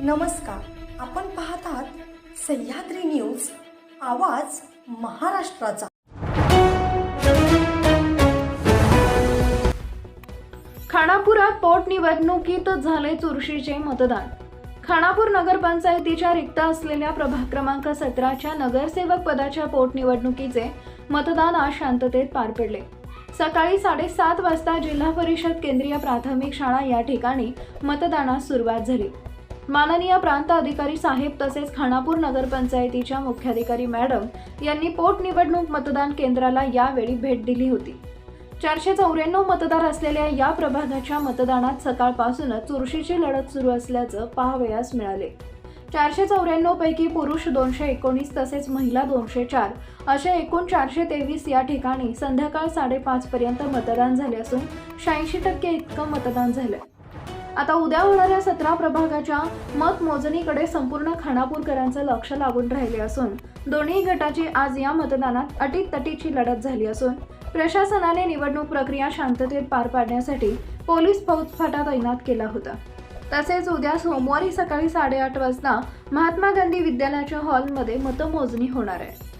नमस्कार. आपण पाहत आहात सह्याद्री न्यूज आवाज महाराष्ट्राचा. खानापुरात पोटनिवडणुकीत झाले चुरशीचे मतदान. खानापूर नगरपंचायतीच्या रिक्त असलेल्या प्रभाग क्रमांक सतराच्या नगरसेवक पदाच्या पोटनिवडणुकीचे मतदान आज शांततेत पार पडले. सकाळी साडेसात वाजता जिल्हा परिषद केंद्रीय प्राथमिक शाळा या ठिकाणी मतदानास सुरुवात झाली. माननीय प्रांत अधिकारी साहेब तसेच खानापूर नगरपंचायतीच्या मुख्याधिकारी मॅडम यांनी पोटनिवडणूक मतदान केंद्राला यावेळी भेट दिली होती. चारशे चौऱ्याण्णव मतदार असलेल्या या प्रभागाच्या मतदानात सकाळपासूनच चुरशीची लढत सुरू असल्याचं पाहावयास मिळाले. चारशे चौऱ्याण्णव पैकी पुरुष दोनशे एकोणीस तसेच महिला दोनशे चार असे एकूण चारशे तेवीस या ठिकाणी संध्याकाळ साडेपाच पर्यंत मतदान झाले असून शहाऐंशी टक्के इतकं मतदान झालं. आता उद्या होणाऱ्या सतरा प्रभागाच्या मतमोजणीकडे संपूर्ण खानापूरकरांचं लक्ष लागून राहिले असून दोन्ही गटाची आज या मतदानात अटीतटीची लढत झाली असून प्रशासनाने निवडणूक प्रक्रिया शांततेत पार पाडण्यासाठी पोलीस फौजफाटा तैनात केला होता. तसेच उद्या सोमवारी सकाळी साडेआठ वाजता महात्मा गांधी विद्यालयाच्या हॉलमध्ये मतमोजणी होणार आहे.